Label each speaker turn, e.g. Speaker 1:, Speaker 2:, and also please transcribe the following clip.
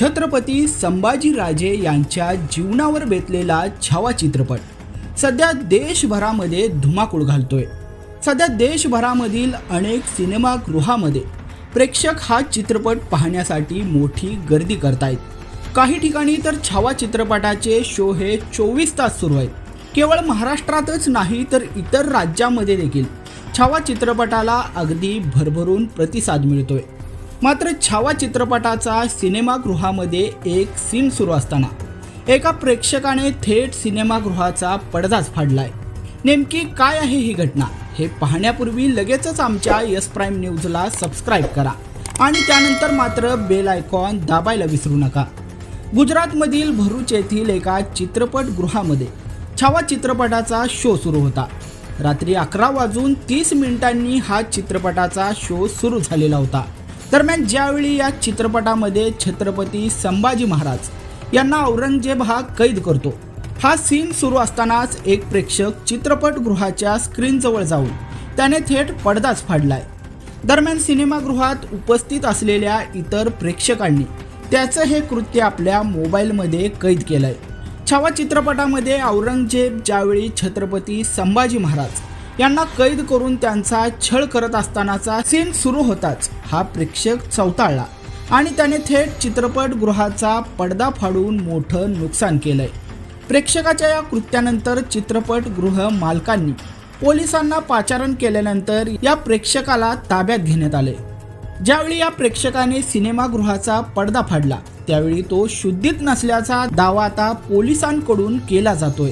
Speaker 1: छत्रपती संभाजीराजे यांच्या जीवनावर बेतलेला छावा चित्रपट. सध्या देशभरामध्ये धुमाकूळ घालतोय. सध्या देशभरामधील अनेक सिनेमागृहामध्ये प्रेक्षक हा चित्रपट पाहण्यासाठी मोठी गर्दी करतायत. काही ठिकाणी तर छावा चित्रपटाचे शो हे चोवीस तास सुरू आहेत. केवळ महाराष्ट्रातच नाही तर इतर राज्यामध्ये देखील छावा चित्रपटाला अगदी भरभरून प्रतिसाद मिळतोय. मात्र छावा चित्रपटाचा सिनेमागृहामध्ये एक सीन सुरू असताना एका प्रेक्षकाने थेट सिनेमागृहाचा पडदाच फाडलाय. नेमकी काय आहे ही घटना हे पाहण्यापूर्वी लगेचच आमच्या यस प्राईम न्यूजला सबस्क्राईब करा आणि त्यानंतर मात्र बेल आयकॉन दाबायला विसरू नका. गुजरातमधील भरूच येथील एका चित्रपटगृहामध्ये छावा चित्रपटाचा शो सुरू होता. रात्री अकरा वाजून तीस मिनिटांनी हा चित्रपटाचा शो सुरू झालेला होता. दरम्यान ज्यावेळी या चित्रपटामध्ये छत्रपती संभाजी महाराज यांना औरंगजेब हा कैद करतो हा सीन सुरू असतानाच एक प्रेक्षक चित्रपटगृहाच्या स्क्रीनजवळ जाऊन त्याने थेट पडदाच फाडलाय. दरम्यान सिनेमागृहात उपस्थित असलेल्या इतर प्रेक्षकांनी त्याचं हे कृत्य आपल्या मोबाईलमध्ये कैद केलंय. छावा चित्रपटामध्ये औरंगजेब ज्यावेळी छत्रपती संभाजी महाराज यांना कैद करून त्यांचा छळ करत असतानाचा सीन सुरू होताच. हा प्रेक्षक चौताळला आणि त्याने थेट चित्रपटगृहाचा पडदा फाडून मोठं नुकसान केलंय. प्रेक्षकाच्या या कृत्यानंतर चित्रपटगृह मालकांनी पोलिसांना पाचारण केल्यानंतर या प्रेक्षकाला ताब्यात घेण्यात आले. ज्यावेळी या प्रेक्षकाने सिनेमागृहाचा पडदा फाडला त्यावेळी तो शुद्धीत नसल्याचा दावा आता पोलिसांकडून केला जातोय.